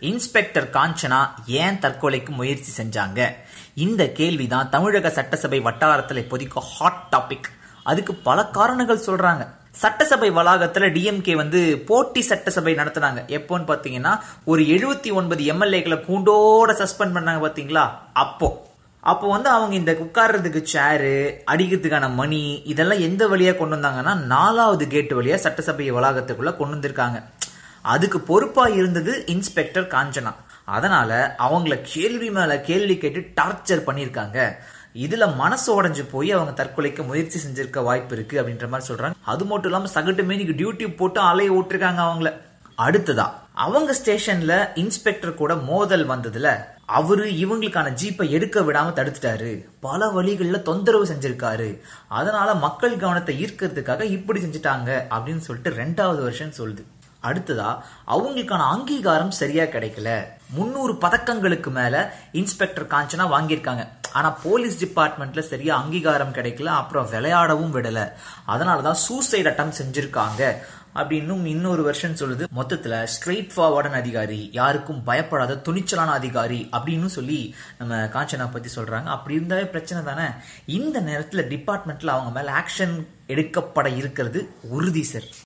Inspector Kanchana ஏன் தற்கொலைக்கு முயற்சி செஞ்சாங்க? இந்த கேள்விதான் தமிழக சட்டசபை வட்டாரத்தில் இப்போதைக்கு ஹாட் டாபிக் அதுக்கு பல காரணங்கள் சொல்றாங்க. சட்டசபை வளாகத்துல டிஎம்கே வந்து போட்டி சட்டசபை நடத்தினாங்க. எப்போன்னு பாத்தீங்கன்னா ஒரு எழுபத்தி ஒன்பது எம்எல்ஏக்களை கூண்டோட சஸ்பெண்ட் பண்ணாங்க பாத்தீங்களா? அப்போ. அப்போ வந்து அவங்க இந்த உட்கார்றதுக்கு சேரு அடிக்கிறதுக்கான மணி இதெல்லாம் எந்த வழியா கொண்டு வந்தாங்கன்னா நாலாவது கேட் வழியா சட்டசபை வளாகத்துக்குள்ள கொண்டு வந்திருக்காங்க. அதுக்கு பொறுப்பா இருந்தது இன்ஸ்பெக்டர் காஞ்சனா. அதனால அவங்கள கேள்வி மேல கேள்வி கேட்டு டார்ச்சர் பண்ணியிருக்காங்க. இதுல மனசு உடைஞ்சு போய் அவங்க தற்கொலைக்கு முயற்சி செஞ்சிருக்க வாய்ப்பு இருக்கு அப்படின்ற மாதிரி சொல்றாங்க. அது மட்டும் இல்லாம சகட்டு நீங்க டியூட்டி போட்டு அலைய விட்டுருக்காங்க அவங்கள. அடுத்ததா அவங்க ஸ்டேஷன்ல இன்ஸ்பெக்டர் கூட மோதல் வந்ததுல அவரு இவங்களுக்கான ஜீப்பை எடுக்க விடாம தடுத்துட்டாரு. பல வழிகள்ல தொந்தரவு செஞ்சிருக்காரு. அதனால மக்கள் கவனத்தை ஈர்க்கிறதுக்காக இப்படி செஞ்சுட்டாங்க அப்படின்னு சொல்லிட்டு ரெண்டாவது வருஷம் சொல்லுது. அடுத்ததா அவங்களுக்கான அங்கீகாரம் சரியா கிடைக்கல. முன்னூறு பதக்கங்களுக்கு மேல இன்ஸ்பெக்டர் காஞ்சனா வாங்கியிருக்காங்க. ஆனா போலீஸ் டிபார்ட்மெண்ட்ல சரியா அங்கீகாரம் கிடைக்கல அப்புறம் விளையாடவும் விடல. அதனாலதான் சூசைட் அட்டம் செஞ்சிருக்காங்க. அப்படின்னும் இன்னொரு வருஷன் சொல்லுது மொத்தத்துல ஸ்ட்ரெயிட் ஃபார்வர்டன் அதிகாரி யாருக்கும் பயப்படாத துணிச்சலான அதிகாரி அப்படின்னு சொல்லி நம்ம காஞ்சனா பத்தி சொல்றாங்க. அப்படி இருந்தாவே பிரச்சனை தானே? இந்த நேரத்துல டிபார்ட்மெண்ட்ல அவங்க மேல ஆக்ஷன் எடுக்கப்பட இருக்கிறது உறுதி சார்